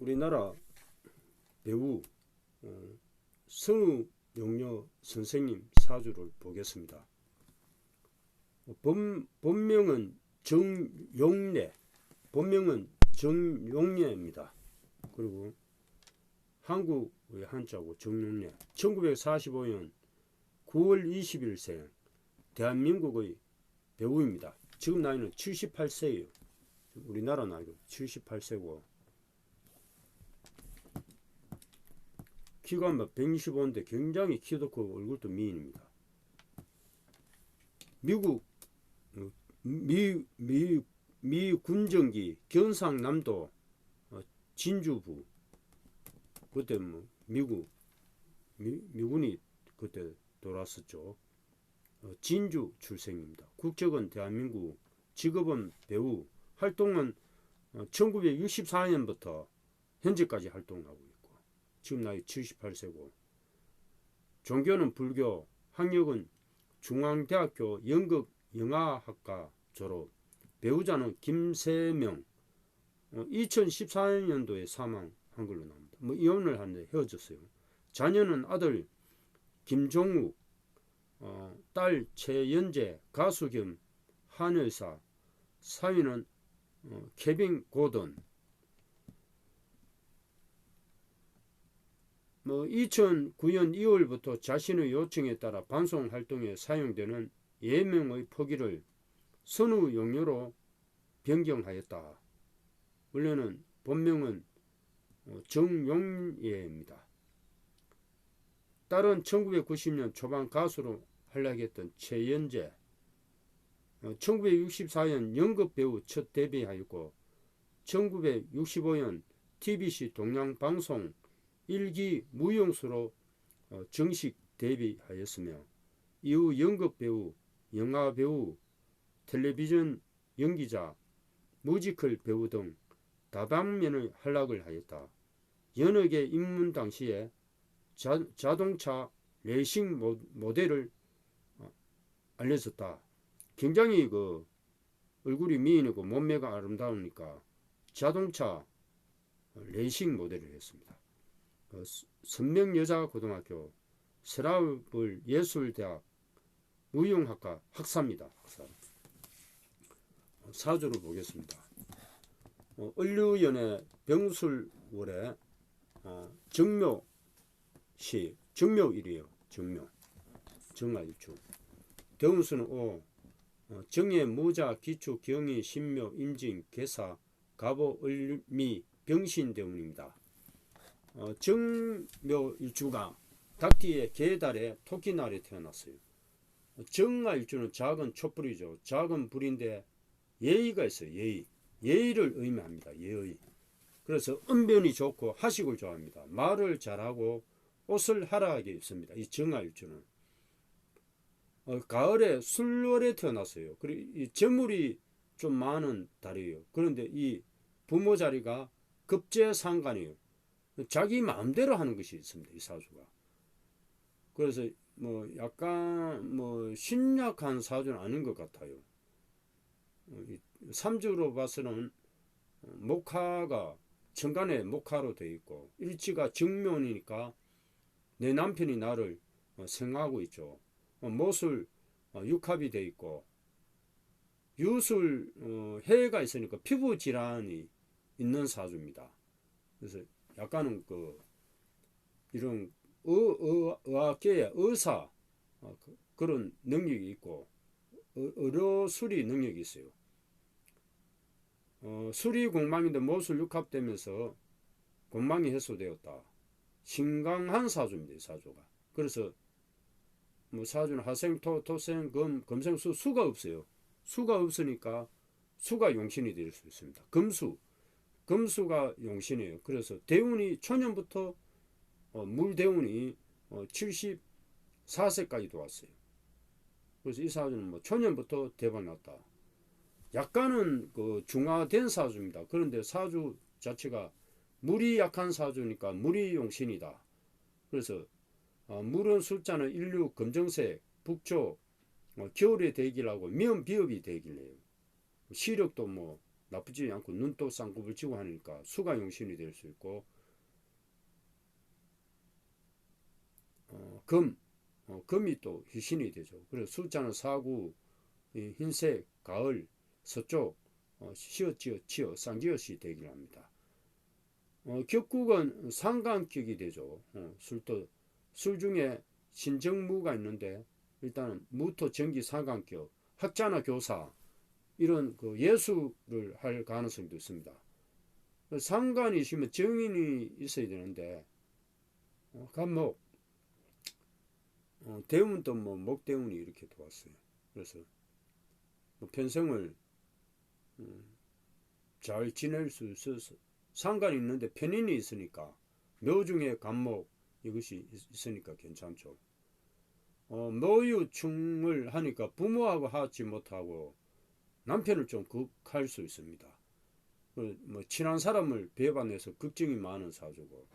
우리나라 배우 어, 성우 용녀 선생님 사주를 보겠습니다. 어, 본, 본명은 정용래, 본명은 정용래입니다. 그리고 한국의 한자고 정용래, 1945년 9월 20일 생, 대한민국의 배우입니다. 지금 나이는 78세예요. 우리나라 나이로 78세고 키가 막 125인데 굉장히 키도 크고 얼굴도 미인입니다. 미국 어, 미, 미, 미 군정기 경상남도 어, 진주부 그때 뭐 미국 미, 미군이 그때 돌았었죠. 어, 진주 출생입니다. 국적은 대한민국, 직업은 배우, 활동은 어, 1964년부터 현재까지 활동하고 지금 나이 78세고 종교는 불교, 학력은 중앙대학교 연극 영화학과 졸업, 배우자는 김세명, 어, 2014년도에 사망한 걸로 나옵니다. 뭐 이혼을 하는데 헤어졌어요. 자녀는 아들 김종욱, 어, 딸 최연재, 가수 겸 한의사, 사위는 어, 케빈 고든. 뭐 2009년 2월부터 자신의 요청에 따라 방송 활동에 사용되는 예명의 포기를 선우 용료로 변경하였다. 원래는 본명은 어, 정용예입니다. 딸은 1990년 초반 가수로 활약했던 최연재, 어, 1964년 연극 배우 첫 데뷔하였고 1965년 TBC 동양방송 일기 무용수로 어, 정식 데뷔하였으며 이후 연극 배우, 영화 배우, 텔레비전 연기자, 뮤지컬 배우 등 다방면의 활약을 하였다. 연예계 입문 당시에 자, 자동차 레이싱 모, 모델을 어, 알려졌다. 굉장히 그 얼굴이 미인이고 몸매가 아름다우니까 자동차 레이싱 모델을 했습니다. 어, 선명여자고등학교 서라울 예술대학 무용학과 학사입니다. 학사. 어, 사주를 보겠습니다. 어, 을류연의 병술월에 어, 정묘시 정묘일이에요. 정묘 정화일주 대운수는 오 어, 정예 무자 기축 경희 신묘 임진 개사 가보 을미 병신 대운입니다. 어, 정묘일주가 닭띠의 개달에 토끼날에 태어났어요. 정화일주는 작은 촛불이죠. 작은 불인데 예의가 있어요. 예의. 예의를 의미합니다. 예의. 그래서 언변이 좋고 하식을 좋아합니다. 말을 잘하고 옷을 하라하게 입습니다. 이 정화일주는. 어, 가을에 술월에 태어났어요. 그리고 이 재물이 좀 많은 달이에요. 그런데 이 부모 자리가 급제상간이에요. 자기 마음대로 하는 것이 있습니다. 이 사주가. 그래서 뭐 약간 뭐 신약한 사주는 아닌 것 같아요. 삼주로 봐서는 목화가 천간에 목화로 되어 있고 일지가 정면이니까 내 남편이 나를 어, 생각하고 있죠. 어, 못을 어, 육합이 되어 있고 유술 해가 있으니까 피부 질환이 있는 사주입니다. 그래서 약간은 그 이런 의, 의, 의학계의 의사 그, 그런 능력이 있고 의료술이 능력이 있어요. 어, 수리 공망인데 못을 육합되면서 공망이 해소되었다. 신강한 사주입니다. 이 사주가. 그래서 뭐 사주는 하생, 토, 토생, 금, 금생, 수, 수가 없어요. 수가 없으니까 수가 용신이 될 수 있습니다. 금수, 금수가 용신이에요. 그래서 대운이 초년부터 어, 물대운이 어, 74세까지 도왔어요. 그래서 이 사주는 뭐 초년부터 대박 났다. 약간은 그 중화된 사주입니다. 그런데 사주 자체가 물이 약한 사주니까 물이 용신이다. 그래서 어, 물은 숫자는 인류 검정색, 북쪽, 어, 겨울에 대기라고 미음 비읍이 대기래요. 시력도 뭐 나쁘지 않고 눈도 쌍꺼풀 치고 하니까 수가 용신이 될 수 있고 어, 금 어, 금이 또 희신이 되죠. 그래서 숫자는 사구 이 흰색 가을 서쪽 어, 시어 지어 치어 쌍지어시 되기를 합니다. 어, 격국은 상관격이 되죠. 어, 술도 술 중에 신정무가 있는데 일단은 무토 전기 상관격 학자나 교사 이런 그 예수를 할 가능성도 있습니다. 상관이 있으면 정인이 있어야 되는데 어, 간목 어, 대운도 뭐 목대운이 이렇게 들어왔어요. 그래서 뭐 편성을 음, 잘 지낼 수 있어서 상관이 있는데 편인이 있으니까 묘중에 간목 이것이 있- 있으니까 괜찮죠. 어, 노유충을 하니까 부모하고 하지 못하고 남편을 좀 극할 수 있습니다. 그, 뭐 친한 사람을 배반해서 걱정이 많은 사주고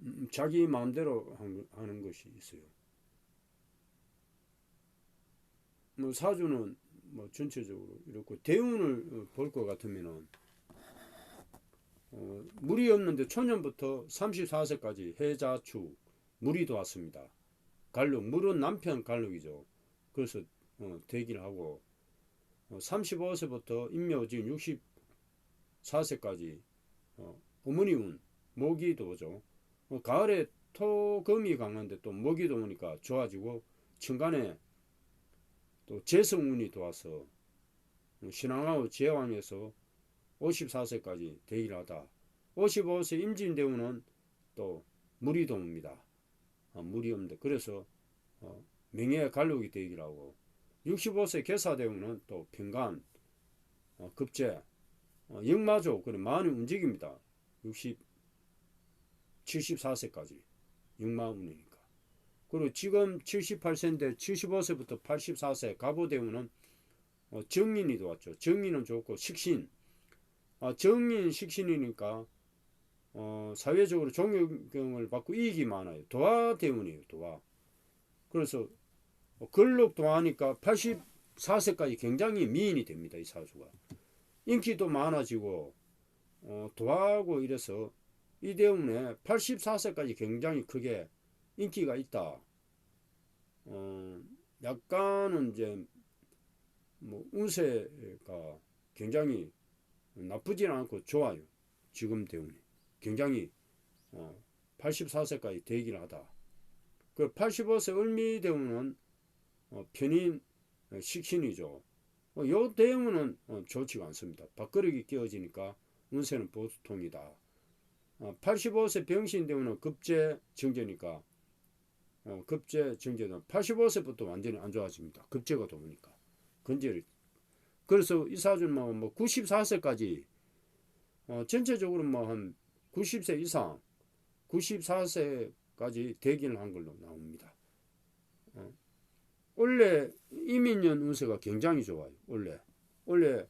음, 자기 마음대로 한- 하는 것이 있어요. 뭐 사주는 뭐 전체적으로 이렇고 대운을 볼 것 같으면은 어, 물이 없는데 초년부터 34세까지 해자축 물이 들어왔습니다. 갈록 물은 남편 갈록이죠. 그래서 어, 대기를 하고 어, 35세부터 임묘진 64세까지 어, 어머니 운 모기도 오죠. 어, 가을에 토금이 강한데 또 모기도 오니까 좋아지고 천간에 또 재성운이 들어와서 어, 신앙하고 제왕에서 54세까지 대기를 하다 55세 임진대운은 또 물이 도옵니다. 어, 없는데 그래서 어, 명예 갈록이 하고 65세 개사대운은 또 평간 어, 급제 어, 역마조 그래 많이 움직입니다. 60 74세까지 역마운이니까 그리고 지금 78세인데 75세부터 84세 가보대운은 어, 정인이 들어왔죠. 정인은 좋고 식신 아, 정인 식신이니까 어, 사회적으로 존경을 받고 이익이 많아요. 도화 대운이에요. 도화. 그래서 어, 근록 도하니까 84세까지 굉장히 미인이 됩니다. 이 사주가. 인기도 많아지고 어, 도하고 이래서 이 대운에 84세까지 굉장히 크게 인기가 있다. 어, 약간은 이제 뭐 운세가 굉장히 나쁘진 않고 좋아요. 지금 대운이 굉장히 어, 84세까지 대기를 하다. 그 85세 을미 대운은 어, 편인 어, 식신이죠. 어, 요 대운은 어, 좋지가 않습니다. 밥그릇이 끼어지니까 운세는 보통이다. 어, 85세 병신 대운은 급제 정제니까 어, 급제 정제는 85세부터 완전히 안 좋아집니다. 급제가 도니까 건재를 그래서 이 사주는 뭐, 뭐 94세까지 어, 전체적으로 뭐 한 90세 이상 94세까지 대기를 한 걸로 나옵니다. 어. 원래 이민년 운세가 굉장히 좋아요. 원래 원래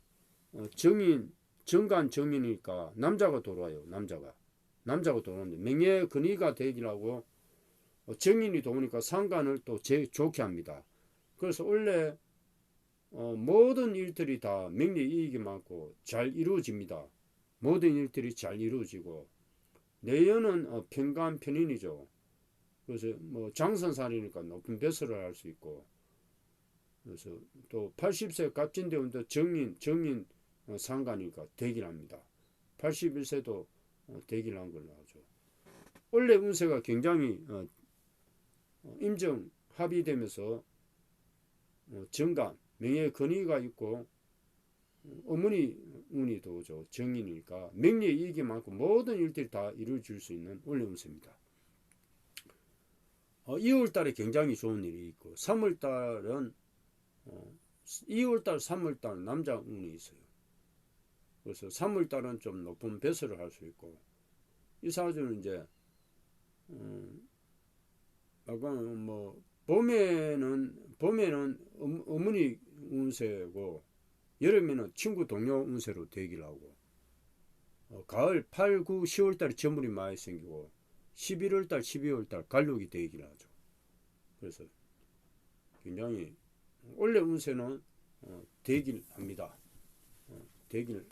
어, 정인 정간 정인이니까 남자가 돌아와요. 남자가 남자가 돌아오는데 명예 근위가 되기를 하고 어, 정인이 도우니까 상관을 또 제 좋게 합니다. 그래서 원래 어, 모든 일들이 다 명리 이익이 많고 잘 이루어집니다. 모든 일들이 잘 이루어지고 내연은 어, 평간 편인이죠. 그래서 뭐 장선살이니까 높은 배설을 할 수 있고 그래서 또 80세 갑진대운도 정인 정인 어, 상관이니까 대기를 합니다. 81세도 어, 대기를 한 걸로 하죠. 원래 운세가 굉장히 어, 어, 임정 합의되면서 어, 정간 명예 근위가 있고 어, 어머니 운이 도죠 정인이니까 명예 이익이 많고 모든 일들이 다 이루어질 수 있는 원래 운세입니다. 어, 2월달에 굉장히 좋은 일이 있고 3월달은 어, 2월달, 3월달 남자 운이 있어요. 그래서 3월달은 좀 높은 배설을 할수 있고 이 사주는 이제 음, 약간 뭐 봄에는 봄에는 어- 어머니 운세고 여름에는 친구 동료 운세로 대기를 하고 어, 가을 8, 9, 10월 달에 저물이 많이 생기고 11월 달, 12월 달 갈록이 대기를 하죠. 그래서 굉장히 원래 운세는 어, 대기를 합니다. 대기를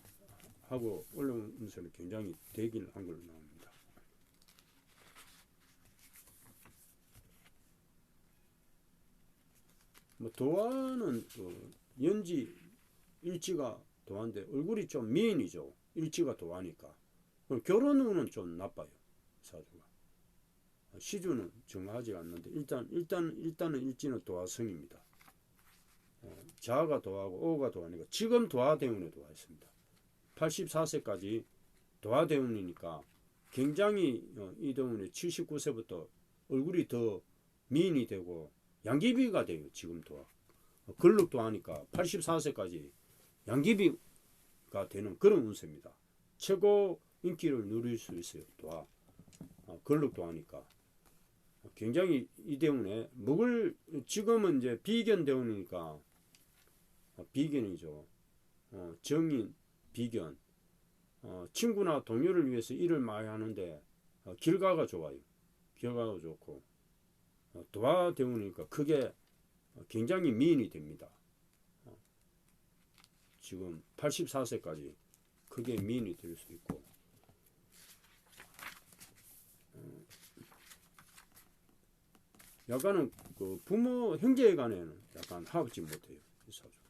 하고 올라온 운세는 굉장히 대기를 한 걸로 나옵니다. 뭐 도화는 그 연지 일지가 도화인데 얼굴이 좀 미인이죠. 일지가 도화니까. 결혼 운은 좀 나빠요. 사주가. 시주는 정하지 않는데 일단 일단 일단은 일지는 도화성입니다. 어, 자가 도하고 오가 도하니까 지금 도하대운에 도하했습니다. 84세까지 도하대운이니까 굉장히 어, 이대운이 79세부터 얼굴이 더 미인이 되고 양기비가 돼요. 지금 도하. 어, 근력 도 하니까 84세까지 양기비가 되는 그런 운세입니다. 최고 인기를 누릴 수 있어요. 도하. 어, 근력 도 하니까. 굉장히 이 대운에 먹을 지금은 이제 비견 대운이니까 어, 비견이죠. 어, 정인 비견 어, 친구나 동료를 위해서 일을 많이 하는데 어, 결과가 좋아요. 결과가 좋고 어, 도화 대운이니까 크게 어, 굉장히 미인이 됩니다. 어, 지금 84세까지 크게 미인이 될 수 있고 약간은 그 부모 형제 간에는 약간 합지 못해요 이 사주가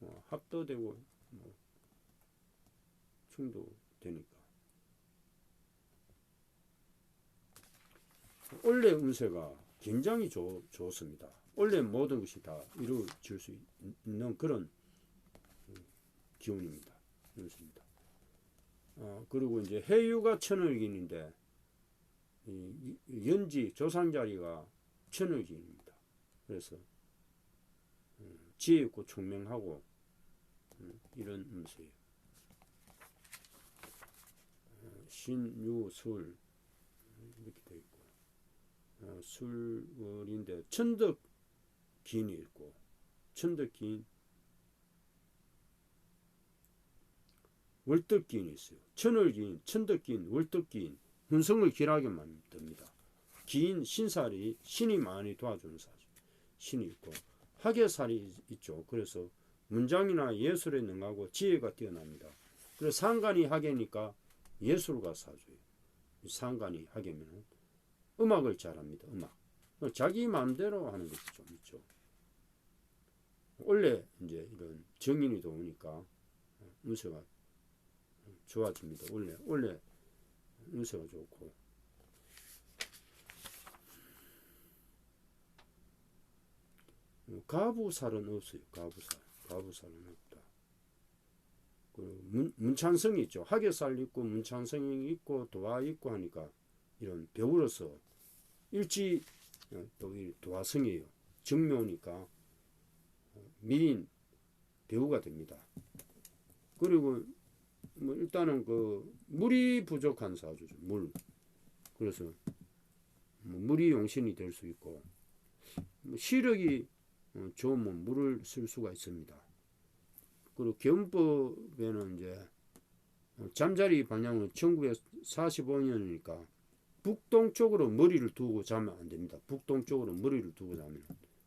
어, 합도 되고 뭐 충도 되니까. 원래 운세가 굉장히 좋, 좋습니다. 원래 모든 것이 다 이루어질 수 있는 그런 기운입니다. 운세입니다. 어, 그리고 이제 해유가 천을긴인데 이 연지 조상 자리가 천을기입니다. 그래서 음, 지혜 있고 총명하고 음, 이런 음수예요. 어, 신유술 이렇게 되어 있고 어, 술인데 천덕기인이 있고 천덕기인 월덕기인이 있어요. 천을기인, 천덕기인, 월덕기인 hun성을 길하게 만듭니다. 긴 신살이 신이 많이 도와주는 사주. 신이 있고 학예살이 있죠. 그래서 문장이나 예술에 능하고 지혜가 뛰어납니다. 그래서 상관이 학예니까 예술가 사주예요. 상관이 학예면 음악을 잘합니다. 음악. 자기 마음대로 하는 것이 좀 있죠. 원래 이제 이런 정인이 도우니까 운세가 좋아집니다. 원래 원래 운세가 좋고 가부살은 없어요. 가부살. 가부살은 없다. 그 문, 문찬성이 있죠. 학예살 있고 문찬성이 있고 도화 있고 하니까 이런 배우로서 일지 어, 또이 도화성이에요. 정묘니까 어, 미인 배우가 됩니다. 그리고 뭐 일단은 그 물이 부족한 사주죠. 물. 그래서 뭐 물이 용신이 될 수 있고 뭐 시력이 어, 좋으면 물을 쓸 수가 있습니다. 그리고 개헌법에는 이제 어, 잠자리 방향은 1945년이니까 북동쪽으로 머리를 두고 자면 안 됩니다. 북동쪽으로 머리를 두고 자면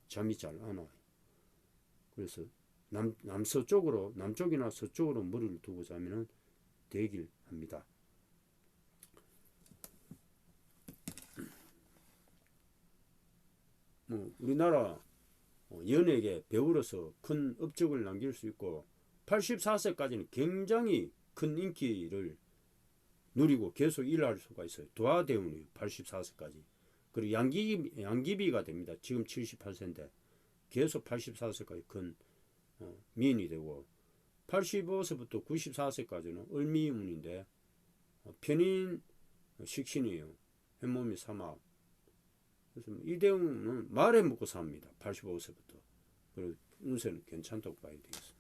잠이 잘 안 와요. 그래서 남, 남서쪽으로, 남쪽이나 서쪽으로 머리를 두고 자면 되길 합니다. 뭐, 우리나라 어, 연예계 배우로서 큰 업적을 남길 수 있고 84세까지는 굉장히 큰 인기를 누리고 계속 일할 수가 있어요. 도하대운이 84세까지. 그리고 양기비, 양기비가 됩니다. 지금 78세인데 계속 84세까지 큰 어, 미인이 되고 85세부터 94세까지는 을미운인데 어, 편인 식신이에요. 햇몸이 사막. 그래서 이대웅은 말해 먹고 삽니다. 85세부터. 그리고 운세는 괜찮다고 봐야 되겠습니다.